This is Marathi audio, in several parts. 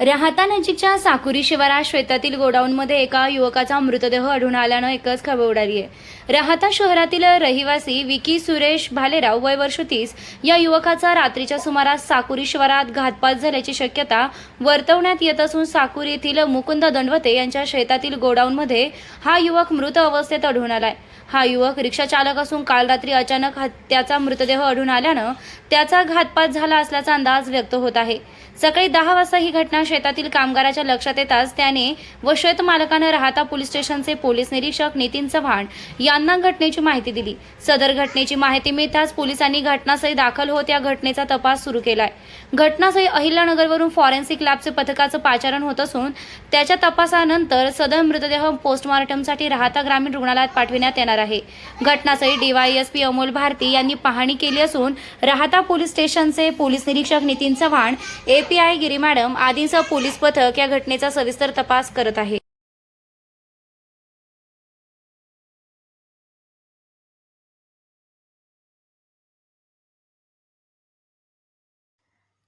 राहता नजीकच्या साकुरी शिवारात शेतातील गोडाऊनमध्ये एका युवकाचा मृतदेह आढळून आल्यानं एकच खळबळ उडाली आहे राहता शहरातील रहिवासी विकी सुरेश भालेराव वय वर्ष तीस या युवकाचा रात्रीच्या सुमारास साकुरी शिवारात घातपात झाल्याची शक्यता वर्तवण्यात येत असून साकुरी येथील मुकुंद दंडवते यांच्या शेतातील गोडाऊनमध्ये हा युवक मृत अवस्थेत आढळून आलाय. हा युवक रिक्षा चालक असून काल रात्री अचानक त्याचा मृतदेह आढळून आल्यानं त्याचा घातपात झाला असल्याचा अंदाज व्यक्त होत आहे. सकाळी दहा वाजता ही घटना शेतातील कामगाराच्या लक्षात येताच त्याने व शेतमालकानं राहता पोलीस स्टेशनचे पोलीस निरीक्षक नितीन चव्हाण यांना घटनेची माहिती दिली. सदर घटनेची माहिती मिळताच पोलिसांनी घटनास्थळी दाखल होत या घटनेचा तपास सुरू केलाय. घटनास्थळी अहिल्यानगरवरून फॉरेन्सिक लॅबचे पथकाचं पाचारण होत असून त्याच्या तपासानंतर सदर मृतदेह पोस्टमॉर्टमसाठी राहता ग्रामीण रुग्णालयात पाठविण्यात येणार आहे. घटनास्थळी डीवायएसपी अमोल भारती यांनी पाहणी केली असून राहता पोलीस स्टेशनचे पोलीस निरीक्षक नितीन चव्हाण एपीआय गिरी मॅडम आदींसह पोलीस पथक या घटनेचा सविस्तर तपास करत आहे.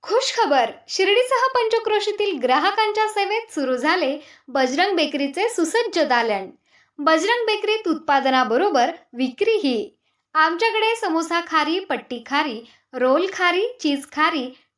खुश खबर शिर्डीसह पंचक्रोशीतील ग्राहकांच्या सेवेत सुरू झाले बजरंग बेकरीचे सुसज्ज दालन. बजरंग बेकरीत उत्पादनाबरोबर विक्रीही. आमच्याकडे समोसा खारी पट्टी खारी रोल खारी चीज खारी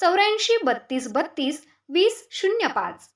चौऱ्याऐंशी बत्तीस बत्तीस वीस शून्य पाच.